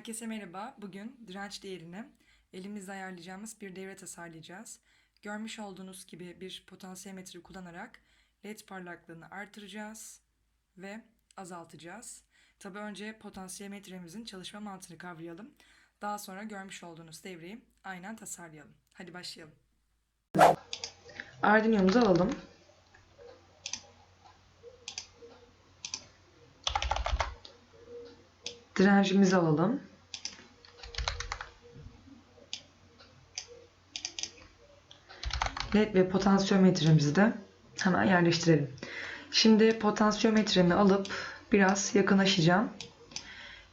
Herkese merhaba. Bugün direnç değerini elimizle ayarlayacağımız bir devre tasarlayacağız. Görmüş olduğunuz gibi bir potansiyometre kullanarak led parlaklığını artıracağız ve azaltacağız. Tabi önce potansiyometremizin çalışma mantığını kavrayalım. Daha sonra görmüş olduğunuz devreyi aynen tasarlayalım. Hadi başlayalım. Arduino'muzu alalım. Direncimizi alalım. LED ve potansiyometremizi de hemen yerleştirelim. Şimdi potansiyometremi alıp biraz yakınlaşacağım.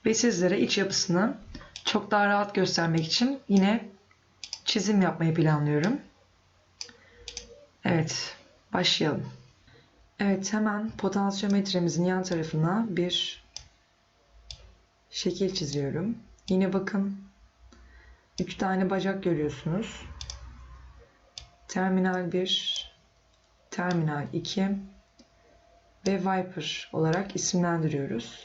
Ve sizlere iç yapısını çok daha rahat göstermek için yine çizim yapmayı planlıyorum. Evet, başlayalım. Evet, hemen potansiyometremizin yan tarafına bir şekil çiziyorum. Yine bakın 3 tane bacak görüyorsunuz. Terminal 1, Terminal 2 ve Viper olarak isimlendiriyoruz.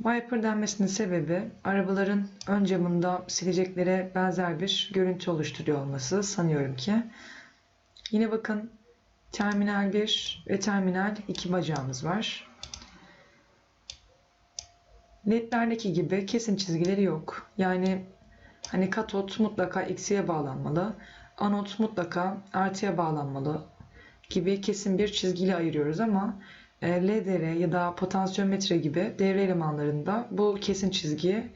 Viper denmesinin sebebi arabaların ön camında sileceklere benzer bir görüntü oluşturuyor olması sanıyorum ki. Yine bakın Terminal 1 ve Terminal 2 bacağımız var. Ledlerdeki gibi kesin çizgileri yok. Yani hani katot mutlaka eksiye bağlanmalı, anot mutlaka artıya bağlanmalı gibi kesin bir çizgiyle ayırıyoruz ama e, LDR ya da potansiyometre gibi devre elemanlarında bu kesin çizgiyi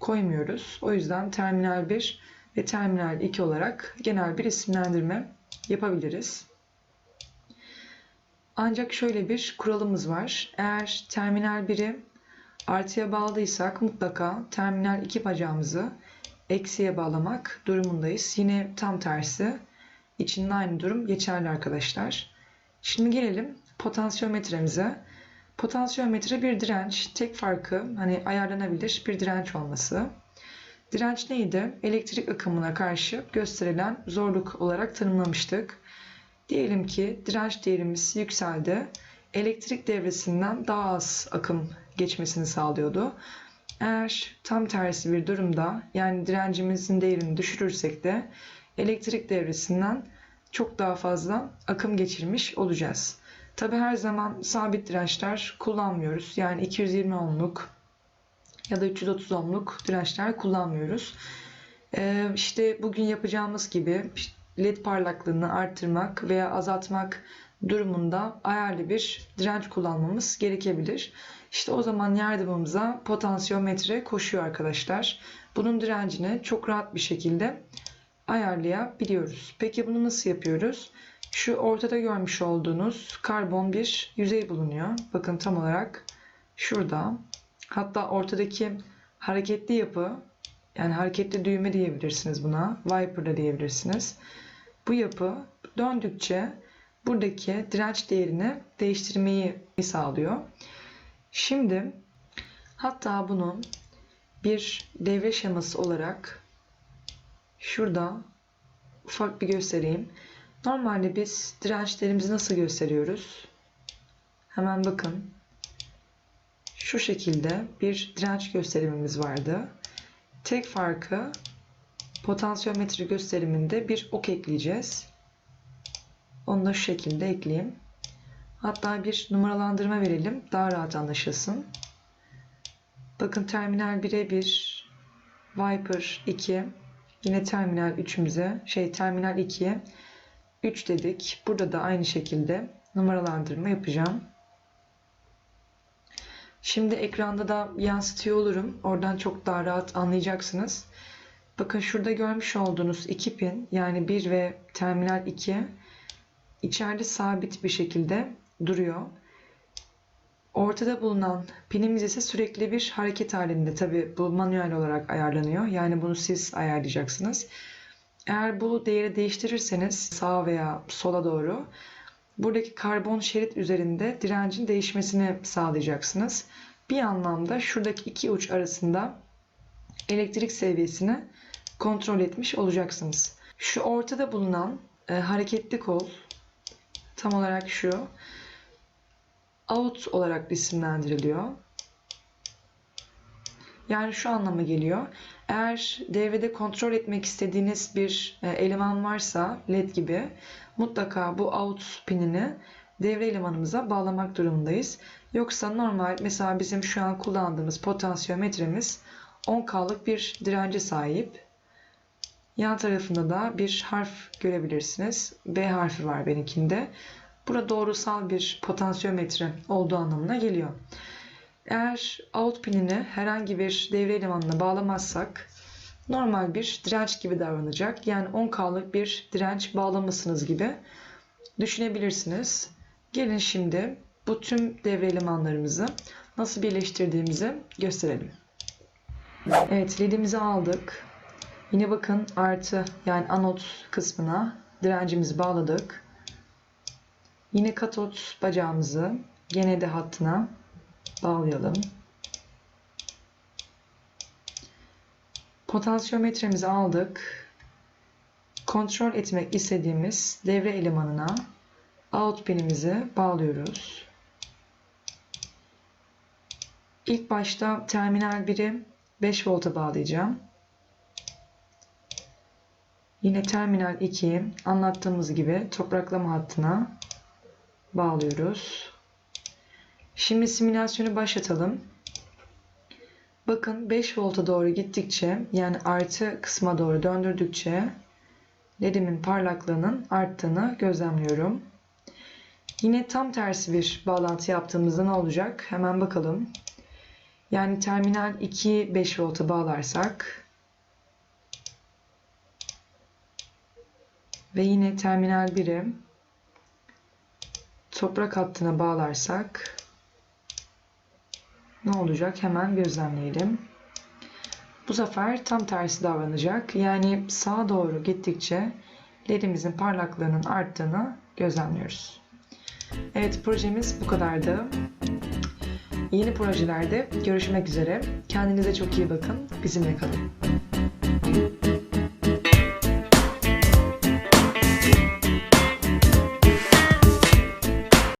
koymuyoruz. O yüzden terminal 1 ve terminal 2 olarak genel bir isimlendirme yapabiliriz. Ancak şöyle bir kuralımız var. Eğer terminal 1'i artıya bağlıysak mutlaka terminal 2 bacağımızı eksiye bağlamak durumundayız. Yine tam tersi içinde aynı durum geçerli arkadaşlar. Şimdi gelelim potansiyometremize. Potansiyometre bir direnç. Tek farkı hani ayarlanabilir bir direnç olması. Direnç neydi? Elektrik akımına karşı gösterilen zorluk olarak tanımlamıştık. Diyelim ki direnç değerimiz yükseldi. Elektrik devresinden daha az akım geçmesini sağlıyordu. Eğer tam tersi bir durumda yani direncimizin değerini düşürürsek de elektrik devresinden çok daha fazla akım geçirmiş olacağız. Tabi her zaman sabit dirençler kullanmıyoruz. Yani 220 ohmluk ya da 330 ohmluk dirençler kullanmıyoruz. Ee, işte bugün yapacağımız gibi led parlaklığını arttırmak veya azaltmak durumunda ayarlı bir direnç kullanmamız gerekebilir. İşte o zaman yardımımıza potansiyometre koşuyor arkadaşlar. Bunun direncini çok rahat bir şekilde ayarlayabiliyoruz. Peki bunu nasıl yapıyoruz? Şu ortada görmüş olduğunuz karbon bir yüzey bulunuyor. Bakın tam olarak şurada. Hatta ortadaki hareketli yapı yani hareketli düğme diyebilirsiniz buna. Viper da diyebilirsiniz. Bu yapı döndükçe buradaki direnç değerini değiştirmeyi sağlıyor. Şimdi hatta bunu bir devre şeması olarak şurada ufak bir göstereyim. Normalde biz dirençlerimizi nasıl gösteriyoruz? Hemen bakın. Şu şekilde bir direnç gösterimimiz vardı. Tek farkı potansiyometre gösteriminde bir ok ekleyeceğiz. Onu da şu şekilde ekleyeyim. Hatta bir numaralandırma verelim. Daha rahat anlaşılsın. Bakın terminal 1'e 1, Viper 2, yine terminal 3'ümüze, şey terminal 2'ye 3 dedik. Burada da aynı şekilde numaralandırma yapacağım. Şimdi ekranda da yansıtıyor olurum. Oradan çok daha rahat anlayacaksınız. Bakın şurada görmüş olduğunuz iki pin yani 1 ve terminal 2 içeride sabit bir şekilde duruyor. Ortada bulunan pinimiz ise sürekli bir hareket halinde. Tabi bu manuel olarak ayarlanıyor. Yani bunu siz ayarlayacaksınız. Eğer bu değeri değiştirirseniz sağa veya sola doğru buradaki karbon şerit üzerinde direncin değişmesini sağlayacaksınız. Bir anlamda şuradaki iki uç arasında elektrik seviyesini kontrol etmiş olacaksınız. Şu ortada bulunan e, hareketli kol tam olarak şu out olarak isimlendiriliyor. Yani şu anlama geliyor. Eğer devrede kontrol etmek istediğiniz bir e, eleman varsa led gibi mutlaka bu out pinini devre elemanımıza bağlamak durumundayız. Yoksa normal mesela bizim şu an kullandığımız potansiyometremiz 10K'lık bir dirence sahip. Yan tarafında da bir harf görebilirsiniz. B harfi var benimkinde. Burada doğrusal bir potansiyometre olduğu anlamına geliyor. Eğer out pinini herhangi bir devre elemanına bağlamazsak normal bir direnç gibi davranacak. Yani 10K'lık bir direnç bağlamışsınız gibi düşünebilirsiniz. Gelin şimdi bu tüm devre elemanlarımızı nasıl birleştirdiğimizi gösterelim. Evet ledimizi aldık. Yine bakın artı yani anot kısmına direncimizi bağladık. Yine katot bacağımızı gene de hattına bağlayalım. Potansiyometremizi aldık. Kontrol etmek istediğimiz devre elemanına out pinimizi bağlıyoruz. İlk başta terminal 1'i 5 volta bağlayacağım. Yine terminal 2'yi anlattığımız gibi topraklama hattına bağlıyoruz. Şimdi simülasyonu başlatalım. Bakın 5 volta doğru gittikçe yani artı kısma doğru döndürdükçe ledimin parlaklığının arttığını gözlemliyorum. Yine tam tersi bir bağlantı yaptığımızda ne olacak? Hemen bakalım. Yani terminal 2'yi 5 volta bağlarsak ve yine terminal 1'i toprak hattına bağlarsak ne olacak? Hemen gözlemleyelim. Bu sefer tam tersi davranacak. Yani sağa doğru gittikçe ledimizin parlaklığının arttığını gözlemliyoruz. Evet projemiz bu kadardı. Yeni projelerde görüşmek üzere. Kendinize çok iyi bakın. Bizimle kalın.